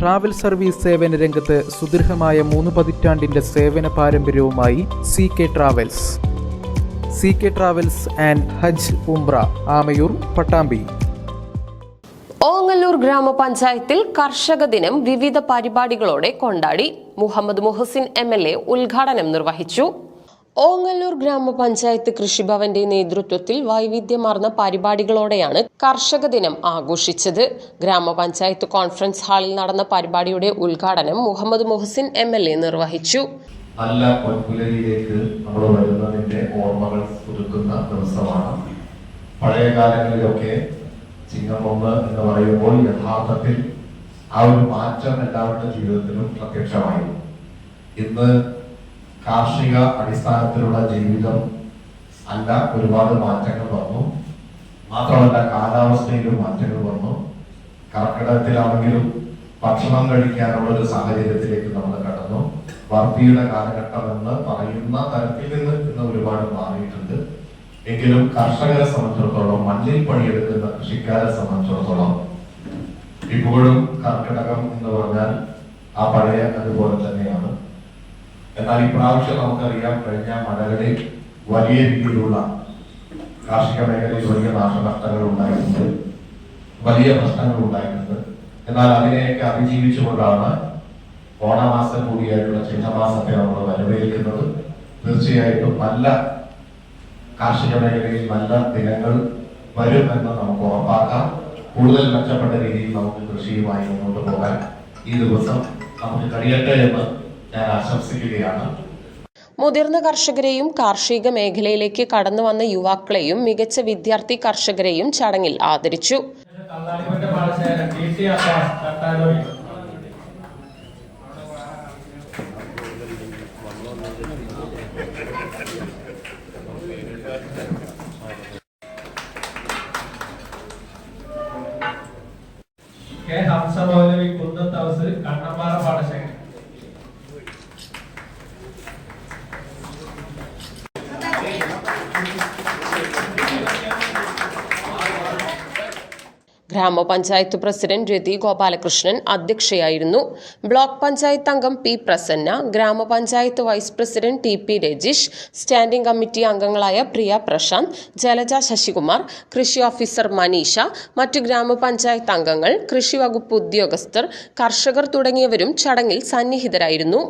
Travel service സേവന രംഗത്ത് സുദീർഘമായ മൂന്ന് പതിറ്റാണ്ടിന്റെ സേവന പാരമ്പര്യവുമായി C K travels C K travels and ഹജ് ഉംബ്ര ആമയൂർ പട്ടാമ്പി. ഓങ്ങല്ലൂർ ഗ്രാമപഞ്ചായത്തിൽ കർഷക ദിനം വിവിധ പരിപാടികളോടെ കൊണ്ടാടി മുഹമ്മദ് മുഹസിൻ എ ഉദ്ഘാടനം നിർവഹിച്ചു. ഓങ്ങല്ലൂർ ഗ്രാമപഞ്ചായത്ത് കൃഷിഭവന്റെ നേതൃത്വത്തിൽ വൈവിധ്യമാർന്ന പരിപാടികളോടെയാണ് കർഷക ദിനം ആഘോഷിച്ചത്. ഗ്രാമപഞ്ചായത്ത് കോൺഫറൻസ് ഹാളിൽ നടന്ന പരിപാടിയുടെ ഉദ്ഘാടനം Muhammad Muhsin M L A നിർവഹിച്ചു. നല്ല പൊൻപുലരിയിലേക്ക് നമ്മൾ വരുന്നതിന്റെ ഓർമ്മകൾ പുതുക്കുന്ന ദിവസമാണ്. പഴയ കാലങ്ങളിലൊക്കെ ചിങ്ങം ഒന്ന് എന്ന് പറയുമ്പോൾ യഥാർത്ഥത്തിൽ ആ ഒരു മാറ്റം എല്ലാവരുടെ ജീവിതത്തിലും പ്രത്യക്ഷമായി ഇന്ന് കാർഷിക അടിസ്ഥാനത്തിലുള്ള ജീവിതം അല്ല ഒരുപാട് മാറ്റങ്ങൾ വന്നു. മാത്രമല്ല കാലാവസ്ഥയിലും മാറ്റങ്ങൾ വന്നു. കർക്കിടകത്തിലാണെങ്കിലും ഭക്ഷണം കഴിക്കാനുള്ള ഒരു സാഹചര്യത്തിലേക്ക് നമ്മൾ കടന്നു. വർദ്ധിയുടെ കാലഘട്ടം എന്ന് പറയുന്ന തരത്തിൽ നിന്ന് ഇന്ന് ഒരുപാട് മാറിയിട്ടുണ്ട്. എങ്കിലും കർഷകരെ സംബന്ധിച്ചിടത്തോളം മണ്ണിൽ പണിയെടുക്കുന്ന കൃഷിക്കാരെ സംബന്ധിച്ചിടത്തോളം ഇപ്പോഴും കർക്കിടകം എന്ന് പറഞ്ഞാൽ ആ പഴയ അതുപോലെ തന്നെയാണ്. എന്നാൽ ഇപ്രാവശ്യം നമുക്കറിയാം കഴിഞ്ഞ മഴകളിൽ വലിയ രീതിയിലുള്ള കാർഷിക മേഖലയിൽ വലിയ നാശനഷ്ടങ്ങൾ ഉണ്ടായിട്ടുണ്ട്. വലിയ പ്രശ്നങ്ങൾ ഉണ്ടായിട്ടുണ്ട്. എന്നാൽ അതിനെയൊക്കെ അതിജീവിച്ചുകൊണ്ടാണ് ഓണമാസം കൂടിയായിട്ടുള്ള ചിങ്ങമാസത്തെ നമ്മൾ വരവേൽക്കുന്നത്. തീർച്ചയായിട്ടും നല്ല കാർഷിക മേഖലയിൽ നല്ല ദിനങ്ങൾ വരുമെന്ന് നമുക്ക് ഉറപ്പാക്കാം. കൂടുതൽ മെച്ചപ്പെട്ട രീതിയിൽ നമുക്ക് കൃഷിയുമായി മുന്നോട്ട് പോകാൻ ഈ ദിവസം നമുക്ക് കഴിയട്ടെ എന്ന് ഞാൻ ആശംസിക്കുകയാണ്. മുതിർന്ന കർഷകരെയും കാർഷിക മേഖലയിലേക്ക് കടന്നു വന്ന യുവാക്കളെയും മികച്ച വിദ്യാർത്ഥി കർഷകരെയും ചടങ്ങിൽ ആദരിച്ചു. കെ. ഹംസ മൗലവി കുന്നത്തവസ് കണ്ണമ്പാറ ഗ്രാമപഞ്ചായത്ത് പ്രസിഡന്റ് രതി ഗോപാലകൃഷ്ണൻ അധ്യക്ഷയായിരുന്നു. ബ്ലോക്ക് പഞ്ചായത്ത് അംഗം പി പ്രസന്ന ഗ്രാമപഞ്ചായത്ത് vice president T P Rajeesh standing committee അംഗങ്ങളായ പ്രിയ പ്രശാന്ത് ജലജ ശശികുമാർ കൃഷി ഓഫീസർ മനീഷ മറ്റു ഗ്രാമപഞ്ചായത്ത് അംഗങ്ങൾ കൃഷി വകുപ്പ് ഉദ്യോഗസ്ഥർ കർഷകർ തുടങ്ങിയവരും ചടങ്ങിൽ സന്നിഹിതരായിരുന്നു.